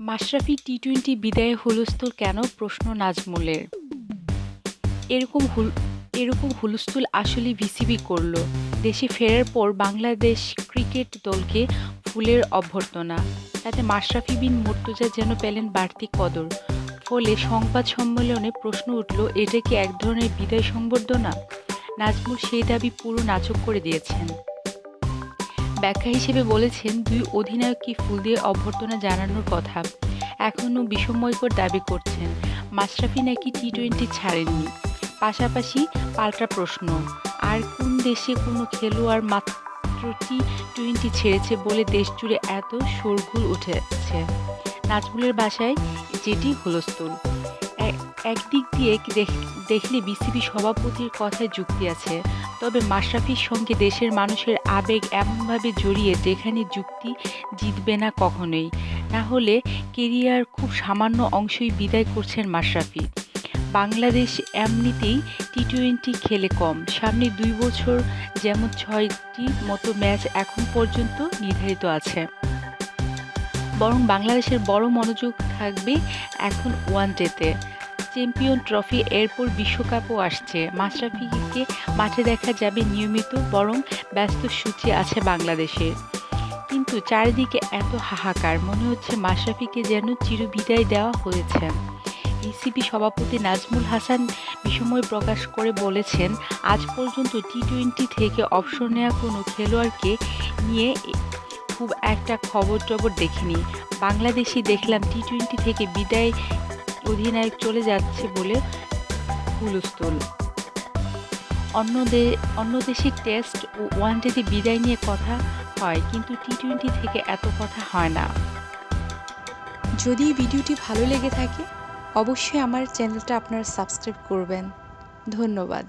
Mashrafe T twenty বিদায়ে হুলস্থুল কেন প্রশ্ন নাজমুলের? এরকম হুল, এরকম হুলস্থুল আসলে ভিসিবি করল। দেশে ফেরার পর বাংলাদেশ ক্রিকেট দলকে ফুলের অভ্যর্থনা। তাতে মাশরাফি বিন মুর্তজা যেন পেলেন বাড়তি কদর। ফলে সংবাদ সম্মেলনে প্রশ্ন উঠল, এটা কি এক ধরনের বিদায় সংবর্ধনা? নাজমুল সেই দাবি পুরো নাচক করে দিয়েছেন। ব্যাখ্যা হিসেবে বলেছেন দুই অধিনায়ককে ফুল দিয়ে অভ্যর্থনা জানানোর কথা। এখনও বিষময়কর দাবি করছেন। মাশরাফি নাকি টি টোয়েন্টি ছাড়েননি। পাশাপাশি পাল্টা প্রশ্ন, আর কোন দেশে কোনো খেলোয়াড় মাত্র টি টোয়েন্টি ছেড়েছে বলে দেশ জুড়ে এত শোরগোল উঠেছে? নাজমুলের বাসায় যেটি হুলস্থুল। একদিক দিয়ে দেখ- দেখলে বিসিবি সভাপতির কথায় যুক্তি আছে। তবে মাশরাফির সঙ্গে দেশের মানুষের আবেগ এমনভাবে জড়িয়ে যেখানে যুক্তি জিতবে না কখনোই। না হলে কেরিয়ার খুব সামান্য অংশই বিদায় করছেন মাশরাফি। বাংলাদেশ এমনিতেই টি টোয়েন্টি খেলে কম। সামনে দুই বছর যেমন ছয়টি মতো ম্যাচ এখন পর্যন্ত নির্ধারিত আছে। বরং বাংলাদেশের বড় মনোযোগ থাকবে এখন ওয়ান ডেতে চ্যাম্পিয়ন ট্রফি এরপর বিশ্বকাপও আসছে। মাশরাফিকে মাঠে দেখা যাবে নিয়মিত, বরং ব্যস্ত সূচি আছে বাংলাদেশের কিন্তু চারিদিকে এত হাহাকার, মনে হচ্ছে মাশরাফিকে যেন চিরবিদায় দেওয়া হয়েছে। বিসিবি সভাপতি নাজমুল হাসান বিষময় প্রকাশ করে বলেছেন, আজ পর্যন্ত টি টোয়েন্টি থেকে অবসর নেওয়া কোনো খেলোয়াড়কে নিয়ে খুব একটা খবর টবর দেখিনি। বাংলাদেশি দেখলাম টি টোয়েন্টি থেকে বিদায় অধিনায়ক চলে যাচ্ছে বলে হুলস্থুল অন্য দে অন্য দেশের টেস্ট ও ওয়ানডেতে বিদায় নিয়ে কথা হয়, কিন্তু টি টোয়েন্টি থেকে এত কথা হয় না। যদি ভিডিওটি ভালো লেগে থাকে, অবশ্যই আমার চ্যানেলটা আপনারা সাবস্ক্রাইব করবেন। ধন্যবাদ।